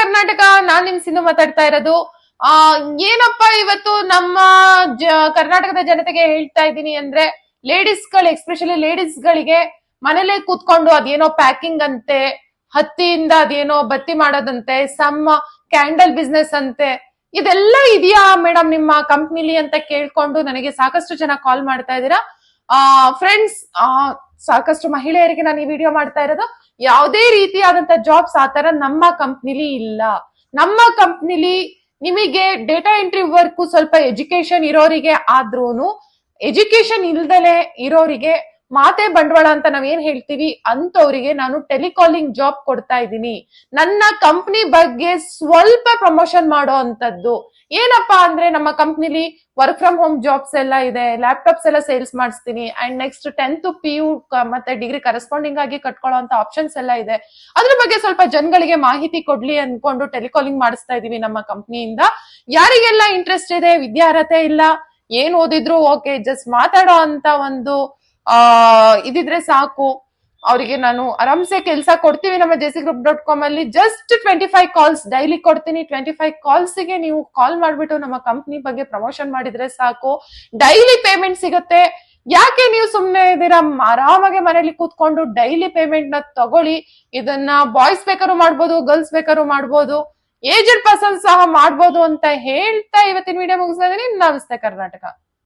ಕರ್ನಾಟಕ, ನಾನ್ ನಿಮ್ ಸಿಂಧು ಮಾತಾಡ್ತಾ ಇರೋದು. ಆ, ಏನಪ್ಪಾ ಇವತ್ತು ನಮ್ಮ ಕರ್ನಾಟಕದ ಜನತೆಗೆ ಹೇಳ್ತಾ ಇದ್ದೀನಿ ಅಂದ್ರೆ ಲೇಡೀಸ್ಗಳು ಎಕ್ಸ್ಪೆಷಲಿ ಲೇಡೀಸ್ ಗಳಿಗೆ ಮನೇಲೆ ಕೂತ್ಕೊಂಡು ಅದೇನೋ ಪ್ಯಾಕಿಂಗ್ ಅಂತೆ, ಹತ್ತಿಯಿಂದ ಅದೇನೋ ಬತ್ತಿ ಮಾಡೋದಂತೆ ಸಮ್ ಕ್ಯಾಂಡಲ್ ಬಿಸ್ನೆಸ್ ಅಂತೆ, ಇದೆಲ್ಲ ಇದೆಯಾ ಮೇಡಮ್ ನಿಮ್ಮ ಕಂಪ್ನಿಲಿ ಅಂತ ಕೇಳ್ಕೊಂಡು ನನಗೆ ಸಾಕಷ್ಟು ಜನ ಕಾಲ್ ಮಾಡ್ತಾ ಇದ್ದೀರಾ. ಆ ಫ್ರೆಂಡ್ಸ್ ಸಾಕಷ್ಟು ಮಹಿಳೆಯರಿಗೆ ನಾನು ಈ ವಿಡಿಯೋ ಮಾಡ್ತಾ ಇರೋದು. ಯಾವುದೇ ರೀತಿಯಾದಂತ ಜಾಬ್ಸ್ ಆತರ ನಮ್ಮ ಕಂಪ್ನಿಲಿ ಇಲ್ಲ. ನಮ್ಮ ಕಂಪ್ನಿಲಿ ನಿಮಗೆ ಡೇಟಾ ಎಂಟ್ರಿ ವರ್ಕ್ ಸ್ವಲ್ಪ ಎಜುಕೇಶನ್ ಇರೋರಿಗೆ ಆದ್ರೂನು ಎಜುಕೇಶನ್ ಇಲ್ದಲೆ ಇರೋರಿಗೆ ಮಾತೆ ಬಂಡವಾಳ ಅಂತ ನಾವೇನ್ ಹೇಳ್ತೀವಿ? ಅಂತವ್ರಿಗೆ ನಾನು ಟೆಲಿಕಾಲಿಂಗ್ ಜಾಬ್ ಕೊಡ್ತಾ ಇದ್ದೀನಿ. ನನ್ನ ಕಂಪ್ನಿ ಬಗ್ಗೆ ಸ್ವಲ್ಪ ಪ್ರಮೋಷನ್ ಮಾಡೋ ಅಂತದ್ದು ಏನಪ್ಪಾ ಅಂದ್ರೆ ನಮ್ಮ ಕಂಪ್ನಿಲಿ ವರ್ಕ್ ಫ್ರಮ್ ಹೋಮ್ ಜಾಬ್ಸ್ ಎಲ್ಲ ಇದೆ ಲ್ಯಾಪ್ಟಾಪ್ಸ್ ಎಲ್ಲ ಸೇಲ್ಸ್ ಮಾಡಿಸ್ತೀನಿ and next tenth P U ಮತ್ತೆ ಡಿಗ್ರಿ ಕರೆಸ್ಪಾಂಡಿಂಗ್ ಆಗಿ ಕಟ್ಕೊಳ್ಳೋ ಅಂತ ಆಪ್ಷನ್ಸ್ ಎಲ್ಲ ಇದೆ. ಅದ್ರ ಬಗ್ಗೆ ಸ್ವಲ್ಪ ಜನಗಳಿಗೆ ಮಾಹಿತಿ ಕೊಡ್ಲಿ ಅನ್ಕೊಂಡು ಟೆಲಿಕಾಲಿಂಗ್ ಮಾಡಿಸ್ತಾ ಇದೀವಿ ನಮ್ಮ ಕಂಪ್ನಿಯಿಂದ ಯಾರಿಗೆಲ್ಲ ಇಂಟ್ರೆಸ್ಟ್ ಇದೆ? ವಿದ್ಯಾರ್ಹತೆ ಇಲ್ಲ? ಏನ್ ಓದಿದ್ರು? ಓಕೆ ಜಸ್ಟ್ ಮಾತಾಡೋ ಅಂತ ಒಂದು ಆ, ಇದಿದ್ರೆ ಸಾಕು. ಅವರಿಗೆ ನಾನು ಆರಾಮ್ಸೆ ಕೆಲಸ ಕೊಡ್ತೀವಿ ನಮ್ಮ ಜೆಸಿ ಗ್ರೂಪ್ ಡಾಟ್ ಕಾಮ್ ಅಲ್ಲಿ. Just twenty five calls daily ಕೊಡ್ತೀನಿ. ಟ್ವೆಂಟಿ ಫೈವ್ ಕಾಲ್ಸ್ಗೆ ನೀವು ಕಾಲ್ ಮಾಡ್ಬಿಟ್ಟು ನಮ್ಮ ಕಂಪ್ನಿ ಬಗ್ಗೆ ಪ್ರಮೋಷನ್ ಮಾಡಿದ್ರೆ ಸಾಕು. ಡೈಲಿ ಪೇಮೆಂಟ್ ಸಿಗುತ್ತೆ. ಯಾಕೆ ನೀವು ಸುಮ್ನೆ ಇದ್ದೀರಾ ಆರಾಮಾಗಿ ಮನೇಲಿ ಕೂತ್ಕೊಂಡು ಡೈಲಿ ಪೇಮೆಂಟ್ನ ತಗೊಳ್ಳಿ. ಇದನ್ನ ಬಾಯ್ಸ್ ಬೇಕಾದ್ರೂ ಮಾಡ್ಬೋದು ಗರ್ಲ್ಸ್ ಬೇಕಾದ್ರೂ ಮಾಡ್ಬೋದು. ಏಜೆಡ್ ಪರ್ಸನ್ ಸಹ ಮಾಡ್ಬೋದು ಅಂತ ಹೇಳ್ತಾ ಇವತ್ತಿನ ವಿಡಿಯೋ ಮುಗಿಸ್ತಾ ಇದೀನಿ ನಮಸ್ತೆ ಕರ್ನಾಟಕ.